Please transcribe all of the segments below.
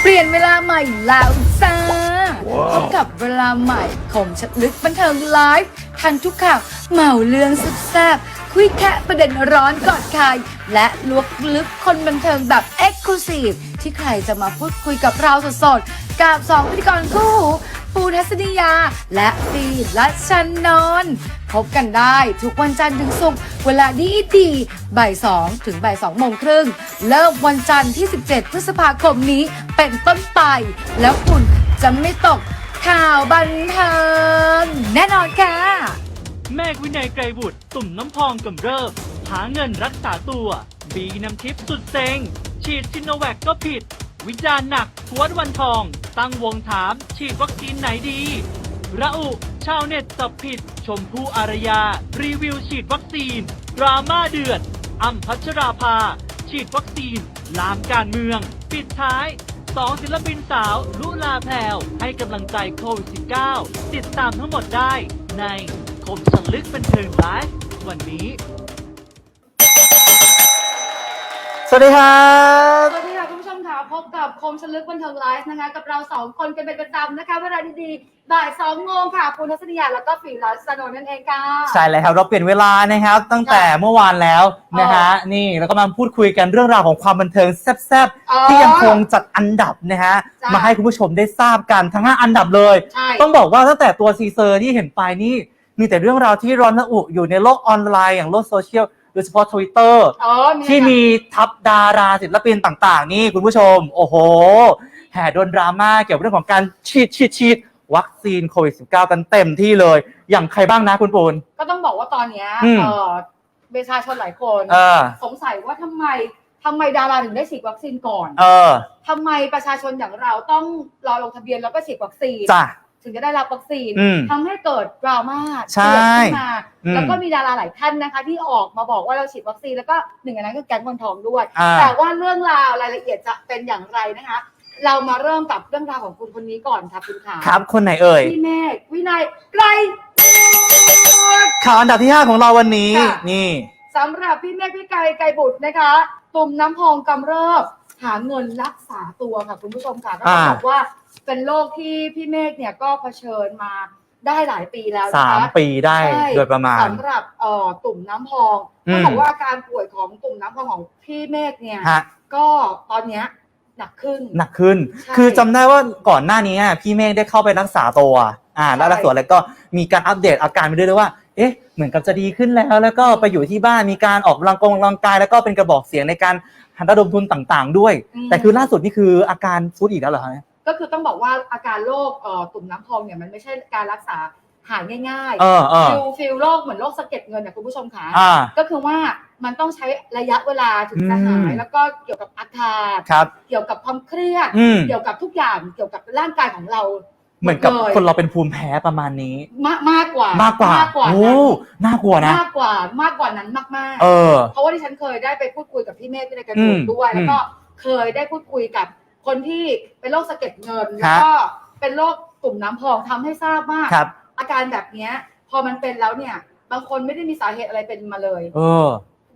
เปลี่ยนเวลาใหม่แล้วจ้าพบกับเวลาใหม่ของชัดลึกบันเทิงไลฟ์ทันทุกข่าวเหมาเรื่องสุดแซ่บคุยแค่ประเด็นร้อนกอดใครและลวกลึกคนบันเทิงแบบเอ็กซ์คลูซีฟที่ใครจะมาพูดคุยกับเราสดๆกับสองพิธีกรคู่หู ปูทัศนียา และฟีและชันนนท์พบกันได้ทุกวันจันทร์ถึงศุกร์เวลาดีดีบ่ายสองถึงบ่ายสองโมงครึ่งเริ่มวันจันทร์ที่ 17 พฤษภาคมนี้เป็นต้นไป แล้วคุณจะไม่ตกข่าวบันเทิงแน่นอนค่ะเมฆวินัยไกรบุตรตุ่มน้ำพองกำเริบ หาเงินรักษาตัว บีน้ำทิพย์สุดเซ็ง ฉีดซิโนแวคก็ผิด วิจารณ์หนักทวนวันทอง ตั้งวงถาม ฉีดวัคซีนไหนดี ระอุชาวเน็ตสับผิด ชมพู่อารยา รีวิวฉีดวัคซีน ดราม่าเดือดอัมพัชราภา ฉีดวัคซีน ลามการเมือง ปิดท้ายสองศิลปินสาว ลุลาแพรวให้กำลังใจโควิด -19 ติดตามทั้งหมดได้ ในคมสันลึกบันเทิงไลฟ์วันนี้ สวัสดีครับ พบกับคมชลึกบันเทิงไลฟ์นะคะ กับเราสองคนกันเป็นประจำนะคะ เวลาดีๆ บ่ายสองโมงค่ะคุณทัศนียาแล้วก็ฝีรัสนนท์นั่นเองค่ะ ใช่แล้วครับเราเปลี่ยนเวลานะครับ ตั้งแต่เมื่อวานแล้วนะฮะนี่เราก็มาพูดคุยกันเรื่องราวของความบันเทิงแซ่บอ๋อๆที่ยังคงจัดอันดับนะฮะจ้ะมาให้คุณผู้ชมได้ทราบกันทั้ง5อันดับเลยใช่ต้องบอกว่าตั้งแต่ตัวซีเซอร์ที่เห็นไปนี่มีแต่เรื่องราวที่ร้อนระอุอยู่ในโลกออนไลน์อย่างโลกโซเชียล โดยเฉพาะทวิตเตอร์อ๋อที่มีทับดาราศิลปินต่างๆ นี่คุณผู้ชม โอ้โห แห่โดนดราม่าเกี่ยวกับเรื่องของการฉีดฉีดฉีดวัคซีนโควิด -19 กันเต็มที่เลย อย่างใครบ้างนะคุณปูน ก็ต้องบอกว่าตอนเนี้ยอืม เออประชาชนหลายคน เออ สงสัยว่าทำไมทำไมดาราถึงได้ฉีดวัคซีนก่อนเออทำไมประชาชนอย่างเราต้องรอลงทะเบียนแล้วก็ฉีดวัคซีน จ้ะ ถึงจะได้รับวัคซีนอืมทำให้เกิดดราม่าใช่เกิดขึ้นมาอืมแล้วก็มีดาราหลายท่านนะคะ ที่ออกมาบอกว่าเราฉีดวัคซีนแล้วก็หนึ่งในนั้นคือแก๊งคนทองด้วย อ่า แต่ว่าเรื่องราวรายละเอียดจะเป็นอย่างไรนะคะ เรามาเริ่มกับเรื่องราวของคุณคนนี้ก่อนค่ะคุณขาครับคนไหนเอ่ยพี่เมฆวินัยไกรบุตร ข่าวอันดับที่ 5 ของเราวันนี้ ค่ะ นี่ สำหรับพี่เมฆพี่ไกรไกรบุตรนะคะ ตุ่มน้ำพองกำเริบหาเงินรักษาตัวค่ะคุณผู้ชมค่ะก็ต้องอ่า บอกว่า เป็นโรคที่พี่เมฆเนี่ยก็เผชิญมาได้หลายปีแล้วนะคะ3ปีได้ใช่โดยประมาณ สำหรับเอ่อตุ่มน้ำพองอืม ต้องบอกว่าอาการป่วยของตุ่มน้ำพองของพี่เมฆเนี่ย ฮะก็ตอนเนี้ยหนักขึ้น หนักขึ้น ใช่คือจำได้ว่าก่อนหน้านี้อะพี่เมฆได้เข้าไปรักษาตัวอ่าแล้วใช่ รักษาแล้วก็มีการอัปเดตอาการไปเรื่อยๆว่า เอ๊ะเหมือนกับจะดีขึ้นแล้ว แล้วก็ไปอยู่ที่บ้านมีการออกกำลังกงกำลังกายแล้วก็เป็นกระบอกเสียงในการหันระดมทุนต่างๆ ด้วย อืมแต่คือล่าสุดนี่คืออาการฟุดอีกแล้วเหรอฮะ ก็คือต้องบอกว่าอาการโรคเอ่อตุ่มน้ำพองเนี่ยมันไม่ใช่การรักษาหายง่ายเออเออฟิลฟิลโรคเหมือนโรคสะเก็ดเงินเนี่ยคุณผู้ชมคะอ่าก็คือว่ามันต้องใช้ระยะเวลาถึงจะหาอืยมแล้วก็เกี่ยวกับอาการครับเกี่ยวกับความเครียดอืมเกี่ยวกับทุกอย่างเกี่ยวกับร่างกายของเราเหมือนกับลยคนเราเป็นภูมิแพ้ประมาณนี้ มากมากกว่ามากกว่ามากกว่าโอ้นั้นน่ากลัวนะมากกว่ามากกว่านั้นมากๆ เออ เพราะว่าที่ฉันเคยได้ไปพูดคุยกับพี่เมฆที่ในกระอืดูมกด้วยอืมแล้วก็เคยได้พูดคุยกับ คนที่เป็นโรคสะเก็ดเงินคแล้รัวบก็เป็นโรคตุ่มน้ำพองทำให้ทราบว่าครับ อาการแบบเนี้ย พอมันเป็นแล้วเนี่ย บางคนไม่ได้มีสาเหตุอะไรเป็นมาเลย เออ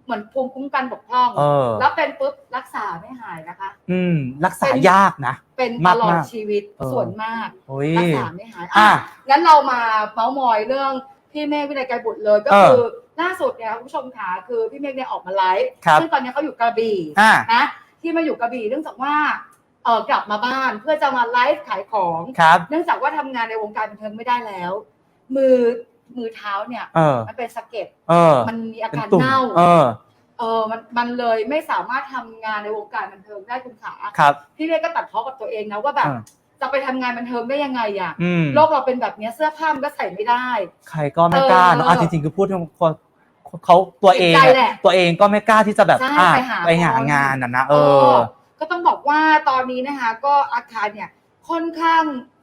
เหมือนภูมิคุ้มกันบกพร่อง เออ แล้วเป็นปุ๊บรักษาไม่หายนะคะ อืม รักษายากนะ เป็นตมากลอดมากชีวิตเออ ส่วนมาก โอ้ย รักษาไม่หายอะอะงั้นเรามาเมาส์มอยเรื่องพี่เมฆวินัยไกรบุตรเลยก็เออคือล่าสุดเนี่ยคุณผู้ชมขาคือพี่เมฆเนี่ยออกมาไลฟ์ครับ ซึ่งตอนนี้เขาอยู่กระบี่อ่านะที่มาอยู่กระบี่เนื่องจากว่า เออกลับมาบ้านเพื่อจะมาไลฟ์ขายของ ครับ เนื่องจากว่าทำงานในวงการบันเทิงไม่ได้แล้ว มือมือเท้าเนี่ย เออ มันเป็นสะเก็ดเออ มันมีอาเป็นการตุ่ม เน่า เออ เออมันมันเลยไม่สามารถทำงานในวงการบันเทิงได้คุณขา ครับ พี่เมฆก็ตัดพ้อกับตัวเองนะว่าแบบ อ่า จะไปทำงานบันเทิงได้ยังไงอะอืม โลกเราเป็นแบบเนี้ยเสื้อผ้ามันก็ใส่ไม่ได้ ใครก็ไม่กล้าเนอะเอออะจริงๆ คือพูดถึงคนเขาตัวเองจิตใจอะแหละตัวเองก็ไม่กล้าที่จะแบบใช่อะไปหาไปหาคนงานน่ะนะเออ ก็ต้องบอกว่าตอนนี้นะคะ ก็อาการเนี่ยค่อนข้าง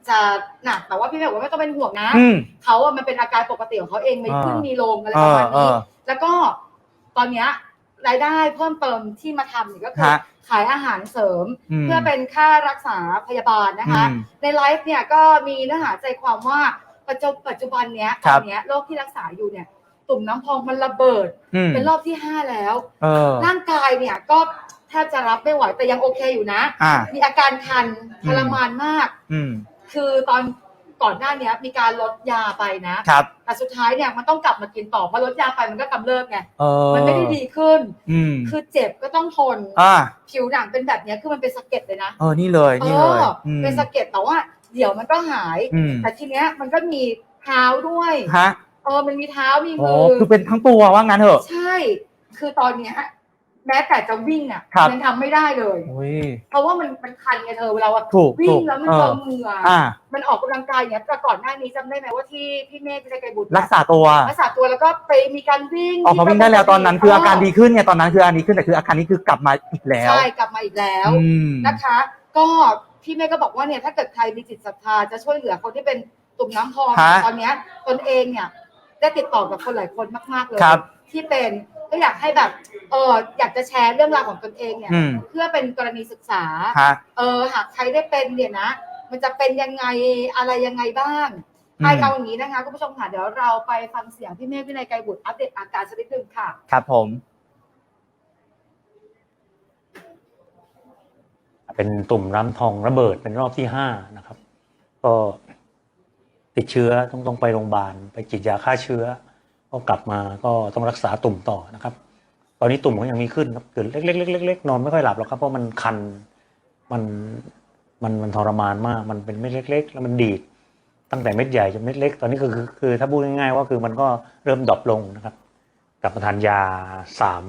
จะหนักแต่ว่าพี่เมฆบอกว่าไม่ต้องเป็นห่วงนะอืม เขาอะมันเป็นอาการปกติของเขาเองมีอ่าขึ้นมีลงอะไรเอประอมาณเอนี้อแล้วก็ตอนเนี้ยรายได้เพิ่มเติมที่มาทำเนี่ยก็คือฮะ ขายอาหารเสริมอืมเพื่อเป็นค่ารักษาพยาบาลนะคะ อืมในไลฟ์เนี่ยก็มีเนื้อหาใจความว่าปัจจุปัจจุบันเนี้ยคตรัอบ นเนี้ยโรคที่รักษาอยู่เนี่ย ตุ่มน้ำพองมันระเบิด อืมเป็นรอบที่ห้าแล้ว เออ ร่างกายเนี่ยก็ แทบจะรับไม่ไหวแต่ยังโอเคอยู่นะ อ่า มีอาการคันอืทมรมานมาก อืม คือตอนก่อนหน้าเนี้ยมีการลดยาไปนะ ครับ แต่สุดท้ายเนี่ยมันต้องกลับมากินต่อเพราะลดยาไปมันก็กำเริบไงเออมันไม่ได้ดีขึ้น อืม คือเจ็บก็ต้องทน อ่า ผิวหนังเป็นแบบเนี้ยคือมันเป็นสะเก็ดเลยนะ เออ นี่เลย นี่เลยอออืมเป็นสะเก็ดแต่ว่าเดี๋ยวมันก็หาย อืมแต่ทีเนี้ยมันก็มีเท้าด้วย ฮะ เออ มันมีเท้ามีโอ้มือ คือเป็นทั้งตัวว่างั้นเถอะ ใช่ คือตอนเนี้ย แม้แต่จะวิ่งอะครับ ยังทำไม่ได้เลยโอ้ย เพราะว่ามันมันคันไงเธอเวลาว่าถูกวิ่ถูงกแล้วมันเอเจออเหงื่อออ่า มันออกกำลังกายเนี่ยแต่ก่อนหน้านี้จำได้ไหมว่าที่พี่เมฆพิชัยไกรบุตรรักษาตัว รักษาตัวแล้วก็ไปมีการวิ่งออกมาวิ่งได้แล้วตอนนั้นคืออาการดีขึ้นไงตอนนั้นคืออาการดีขึ้นแต่คืออาการนี้คือกลับมาอีกแล้วใช่กลับมาอีกแล้ว อืม นะคะ ก็พี่เมฆก็บอกว่าเนี่ยถ้าเกิดใครมีจิตศรัทธาจะช่วยเหลือคนที่เป็นตุ่มน้ำพองฮะตอนเนี้ยตนเองเนี่ยได้ติดต่อกับคนหลายคนมาก ๆ เลยครับที่เป็น ก็อยากให้แบบเอออยากจะแชร์เรื่องราวของตนเองเนี่ยอืม เพื่อเป็นกรณีศึกษา ฮะ เออหากใครได้เป็นเนี่ยนะ มันจะเป็นยังไงอะไรยังไงบ้างอืม ไอเอาอย่างนี้นะคะคุณผู้ชมค่ะเดี๋ยวเราไปฟังเสียงพี่เมฆวินัยไกรบุตรอัปเดตอาการสักนิดนึงค่ะ ครับผม เป็นตุ่มน้ำทองระเบิดเป็นรอบที่ห้านะครับ ก็ติดเชื้อต้องต้องไปโรงพยาบาลไปฉีดยาฆ่าเชื้อ ก็กลับมาก็ต้องรักษาตุ่มต่อนะครับ ตอนนี้ตุ่มก็ยังมีขึ้นครับเกิดเล็กๆเล็กๆนอนไม่ค่อยหลับหรอกครับเพราะมันคันมันมันมันทรมานมาก มันเป็นเม็ดเล็ก ๆ แล้วมันดีดตั้งแต่เม็ดใหญ่จนเม็ดเล็ก ตอนนี้คือคือถ้าพูดง่ายๆว่าคือมันก็เริ่มดรอปลงนะครับกลับมาทานยาสาม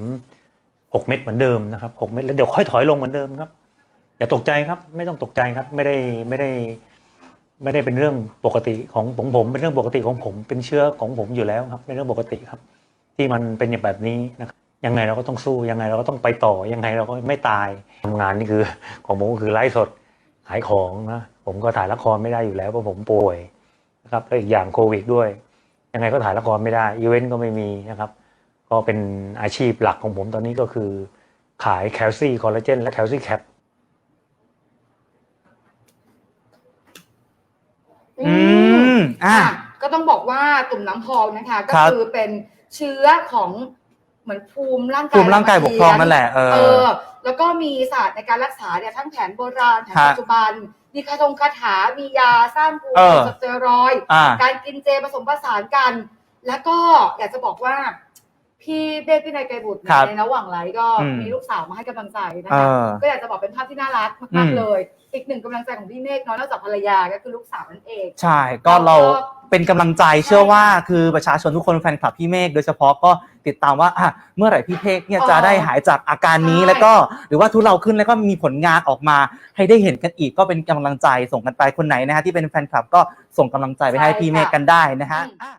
หกเม็ดเหมือนเดิมนะครับหกเม็ดแล้วเดี๋ยวค่อยถอยลงเหมือนเดิมครับ อย่าตกใจครับ ไม่ต้องตกใจครับ ไม่ได้ไม่ได้ ไม่ได้เป็นเรื่องปกติของผมผม เป็นเรื่องปกติของผม เป็นเชื้อของผมอยู่แล้วครับเป็นเรื่องปกติครับ ที่มันเป็นอย่างแบบนี้นะครับยังไงเราก็ต้องสู้ยังไงเราก็ต้องไปต่อยังไงเราก็ไม่ตายทำงานนี่คือ ของผมก็คือไลฟ์สดขายของนะผมก็ถ่ายละครไม่ได้อยู่แล้วเพราะผมป่วยนะครับแล้วอีกอย่างโควิดด้วย ยังไงก็ถ่ายละครไม่ได้อีเวนต์ก็ไม่มีนะครับ ก็เป็นอาชีพหลักของผมตอนนี้ก็คือขายแคลซี่คอลลาเจนและแคลซี่แคป อืมอ่าค่ะก็ต้องบอกว่าตุ่มน้ำพองนะคะ ก็ครับ คือเป็นเชื้อของเหมือนภูมิร่างกายภูมิร่างกายบกพร่องนั่นแหละเอเออ อ แล้วก็มีศาสตร์ในการรักษาเนี่ยทั้งแผนโบราณแผนฮะปัจจุบัน มีคาถงคาถา มียาสร้างภูมิเออ สเตียรอยด์ อ่า การกินเจผสมผสานกัน แล้วก็อยากจะบอกว่า พี่เบสพี่นายไกรบุตรครับในระหว่างไลฟ์ก็อืม มีลูกสาวมาให้กำลังใจนะเอคะ อ ก็อยากจะบอกเป็นภาพที่น่ารักอืมากมๆเลย อีกหนึ่งกำลังใจของพี่เมฆเนาะนอกจากภรรยาก็คือลูกสาวนั่นเอง ใช่ก็เราเป็นกำลังใจเชื่อว่าคือประชาชนทุกคนแฟนคลับพี่เมฆโดยเฉพาะก็ติดตามว่าอะเมื่อไหร่พี่เมฆเนี่ยจะได้หายจากอาการนี้ใช่ แล้วก็หรือว่าทุเราขึ้นแล้วก็มีผลงานออกมา ให้ได้เห็นกันอีกก็เป็นกำลังใจส่งกันไปคนไหนนะฮะที่เป็นแฟนคลับก็ส่งกำลังใจไปให้พี่เมฆกันได้นะฮะอืมอะ